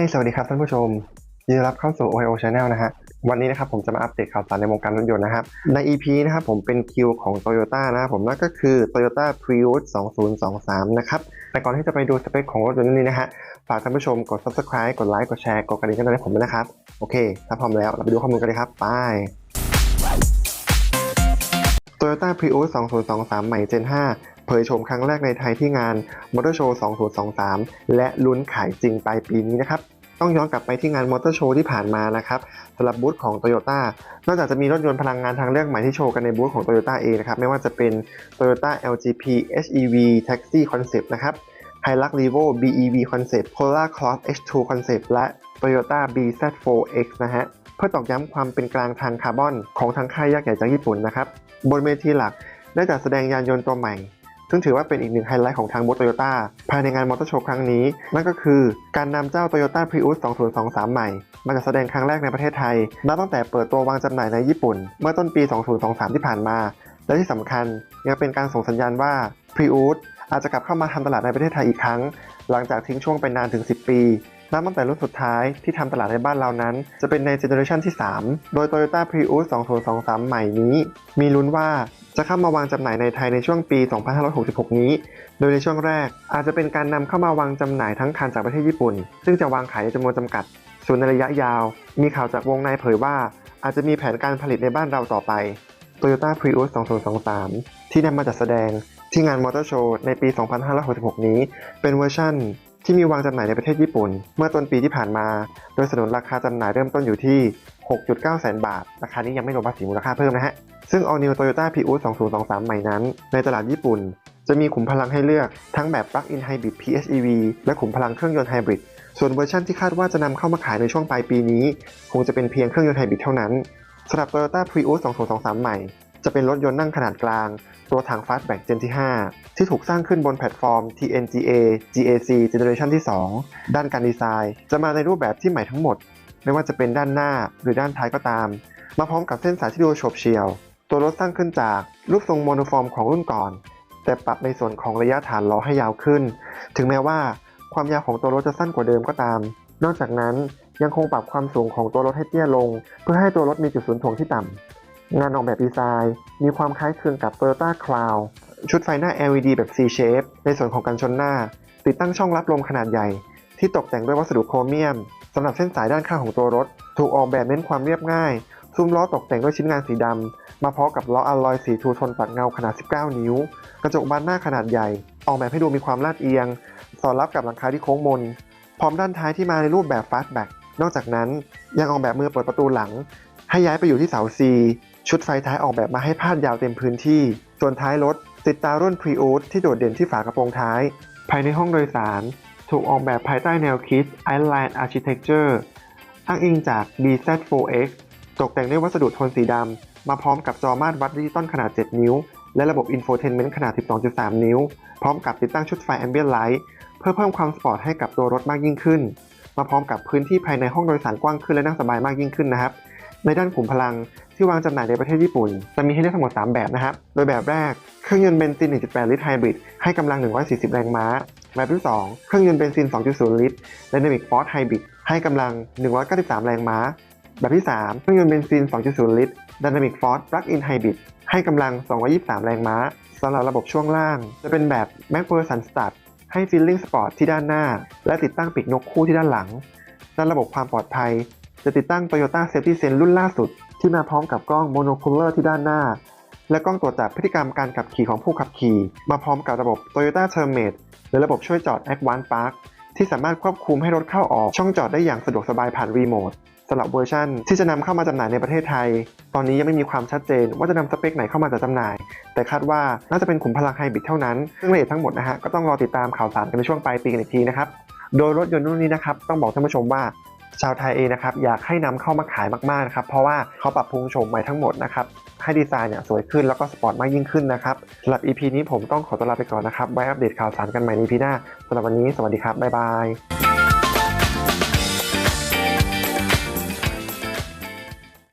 สวัสดีครับท่านผู้ชม ยินดีรับเข้าสู่ OIO Channel นะฮะ วันนี้นะครับผมจะมาอัปเดตข่าวสารในวงการรถยนต์นะครับ ใน EP นะครับผมเป็นคิวของ Toyota นะครับผมนั่นก็คือ Toyota Prius 2023 นะครับ แต่ก่อนที่จะไปดูสเปคของรถยนต์นี้นะฮะ ฝากท่านผู้ชมกด Subscribe กดไลค์กดแชร์กดกระดิ่งกันให้ผมด้วยนะครับ โอเค ถ้าพร้อมแล้วเราไปดูข้อมูลกันเลยครับ ไป Toyota Prius 2023 ใหม่ Gen 5 เผยโฉมครั้งแรกในไทยที่งาน Motor Show 2023 และลุ้นขายจริงปลายปีนี้นะครับต้องย้อนกลับไปที่งานมอเตอร์โชว์ที่ผ่านมานะครับสำหรับบูธของ Toyota นอกจากจะมีรถยนต์พลังงานทางเลือกใหม่ที่โชว์กันในบูธของ Toyota เองนะครับไม่ว่าจะเป็น Toyota LGP HEV Taxi Concept นะครับ Hilux Revo BEV Concept Polar Cross H2 Concept และ Toyota BZ4X นะฮะเพื่อตอกย้ำความเป็นกลางทางคาร์บอนของทางค่ายยักษ์ใหญ่จากญี่ปุ่นนะครับบนเวทีหลักได้จัดแสดงยานยนต์ตัวใหม่ ซึ่งถือว่าเป็นอีกหนึ่งไฮไลท์ของทางบูธโตโยต้าภายในงานมอเตอร์โชว์ครั้งนี้ นั่นก็คือการนำเจ้า Toyota Prius 2023 ใหม่ มาจัดแสดงครั้งแรกในประเทศไทย นับตั้งแต่เปิดตัววางจำหน่ายในญี่ปุ่น เมื่อต้นปี 2023 ที่ผ่านมา และที่สำคัญยังเป็นการส่งสัญญาณว่า Prius อาจจะกลับเข้ามาทำตลาดในประเทศไทยอีกครั้ง หลังจากทิ้งช่วงไปนานถึง 10 ปี นับตั้งแต่รุ่นสุดท้ายที่ทำตลาดในบ้านเรานั้น จะเป็นในเจเนอเรชันที่ 3 โดย Toyota Prius 2023 ใหม่นี้ มีลุ้นว่าจะเข้ามาวางจำหน่ายในไทยในช่วงปี 2566 นี้ โดยในช่วงแรกอาจจะเป็นการนำเข้ามาวางจำหน่ายทั้งคันจากประเทศญี่ปุ่น ซึ่งจะวางขายในจำนวนจำกัด ส่วนในระยะยาว มีข่าวจากวงในเผยว่า อาจจะมีแผนการผลิตในบ้านเราต่อไป Toyota Prius 2023 ที่นำมาจัดแสดงที่งานมอเตอร์โชว์ในปี 2566 นี้ เป็นเวอร์ชั่น ที่มีวางจำหน่ายในประเทศญี่ปุ่น เมื่อต้นปีที่ผ่านมา โดยสนุนราคาจำหน่ายเริ่มต้นอยู่ที่ 6.9 แสนบาท ราคานี้ยังไม่รวมภาษีมูลค่าเพิ่มนะฮะ ซึ่ง All New Toyota Prius 2023 ใหม่นั้น ในตลาดญี่ปุ่น จะมีขุมพลังให้เลือกทั้งแบบ Plug-in Hybrid PHEV และขุมพลังเครื่องยนต์ไฮบริด ส่วนเวอร์ชันที่คาดว่าจะนำเข้ามาขายในช่วงปลายปีนี้ คงจะเป็นเพียงเครื่องยนต์ไฮบริดเท่านั้นสำหรับ Toyota Prius 2023 ใหม่ จะเป็นรถยนต์นั่งขนาดกลาง ตัวถัง Fastback Gen ที่ 5 ที่ถูกสร้างขึ้นบนแพลตฟอร์ม TNGA GAC Generation ที่ 2 ด้านการดีไซน์ จะมาในรูปแบบที่ใหม่ทั้งหมด ไม่ว่าจะเป็นด้านหน้าหรือด้านท้ายก็ตาม มาพร้อมกับเส้นสายที่ดูโฉบเฉี่ยว ตัวรถสร้างขึ้นจากรูปทรงโมโนฟอร์มของรุ่นก่อน แต่ปรับในส่วนของระยะฐานล้อให้ยาวขึ้น ถึงแม้ว่าความยาวของตัวรถจะสั้นกว่าเดิมก็ตาม นอกจากนั้นยังคงปรับความสูงของตัวรถให้เตี้ยลง เพื่อให้ตัวรถมีจุดศูนย์ถ่วงที่ต่ำ งานออกแบบดีไซน์ มีความคล้ายคลึงกับ Toyota Crown ชุดไฟหน้า LED แบบ C shape ในส่วนของกันชนหน้า ติดตั้งช่องรับลมขนาดใหญ่ ที่ตกแต่งด้วยวัสดุโครเมียมสำหรับเส้นสายด้านข้างของตัวรถ ถูกออกแบบเน้นความเรียบง่าย ซุ้มล้อตกแต่งด้วยชิ้นงานสีดำ มาพร้อมกับล้ออะลอยสีทูโทนปัดเงาขนาด 19 นิ้ว กระจกบานหน้าขนาดใหญ่ ออกแบบให้ดูมีความลาดเอียง สอดรับกับหลังคาที่โค้งมน พร้อมด้านท้ายที่มาในรูปแบบ Fastback นอกจากนั้นยังออกแบบมือเปิดประตูหลัง ให้ย้ายไปอยู่ที่เสา C ชุดไฟท้ายออกแบบมาให้พาดยาวเต็มพื้นที่ ส่วนท้ายรถติดตารุ่น Prius ที่โดดเด่นที่ฝากระโปรงท้าย ภายในห้องโดยสาร ถูกออกแบบภายใต้แนวคิด Island Architecture อ้างอิงจาก BZ4X ตกแต่งด้วยวัสดุโทนสีดำ มาพร้อมกับจอมาตรวัดดิจิตอลขนาด 7 นิ้ว และระบบ Infotainment ขนาด 12.3 นิ้ว พร้อมกับติดตั้งชุดไฟ Ambient Light เพื่อเพิ่มความสปอร์ตให้กับตัวรถมากยิ่งขึ้น มาพร้อมกับพื้นที่ภายในห้องโดยสารกว้างขึ้นและนั่งสบายมากยิ่งขึ้นนะครับ ในด้านขุมพลังที่วางจำหน่ายในประเทศญี่ปุ่น จะมีให้เลือกทั้งหมด 3 แบบนะครับ โดยแบบแรก เครื่องยนต์เบนซิน 1.8 ลิตรไฮบริดให้กำลัง 140 แรงม้า แบบที่ 2 เครื่องยนต์เบนซิน 2.0 ลิตร Dynamic Force Hybrid ให้กำลัง 193 แรงม้า แบบที่ 3 เครื่องยนต์เบนซิน 2.0 ลิตร Dynamic Force Plug-in Hybrid ให้กำลัง 223 แรงม้าสำหรับระบบช่วงล่าง จะเป็นแบบ MacPherson Start ให้ Feeling Sport ที่ด้านหน้า และติดตั้งปีกนกคู่ที่ด้านหลังด้านระบบความปลอดภัย จะติดตั้ง Toyota Safety Sense รุ่นล่าสุด ที่มาพร้อมกับกล้อง Monocular ที่ด้านหน้า และกล้องตรวจจับพฤติกรรมการขับขี่ของผู้ขับขี่ มาพร้อมกับระบบ Toyota Termate หรือระบบช่วยจอด Advanced Park ที่สามารถควบคุมให้รถเข้าออกช่องจอดได้อย่างสะดวกสบายผ่านรีโมทสำหรับเวอร์ชันที่จะนำเข้ามาจำหน่ายในประเทศไทย ตอนนี้ยังไม่มีความชัดเจนว่าจะนำสเปคไหนเข้ามาจัดจำหน่าย แต่คาดว่าน่าจะเป็นขุมพลังไฮบริดเท่านั้น ซึ่งรายละเอียดทั้งหมดนะฮะก็ต้องรอติดตามข่าวสารกันในช่วงปลายปีกันอีกทีนะครับ โดยรถยนต์รุ่นนี้นะครับต้องบอกท่านผู้ชมว่า ชาวไทยเองนะครับอยากให้นำเข้ามาขายมากๆนะครับเพราะว่าเขาปรับปรุงโฉมใหม่ทั้งหมดนะครับให้ดีไซน์เนี่ยสวยขึ้นแล้วก็สปอร์ตมากยิ่งขึ้นนะครับสำหรับ EP นี้ผมต้องขอตัวลาไปก่อนนะครับไว้อัปเดตข่าวสารกันใหม่ใน EP หน้าสำหรับวันนี้สวัสดีครับบ๊ายบาย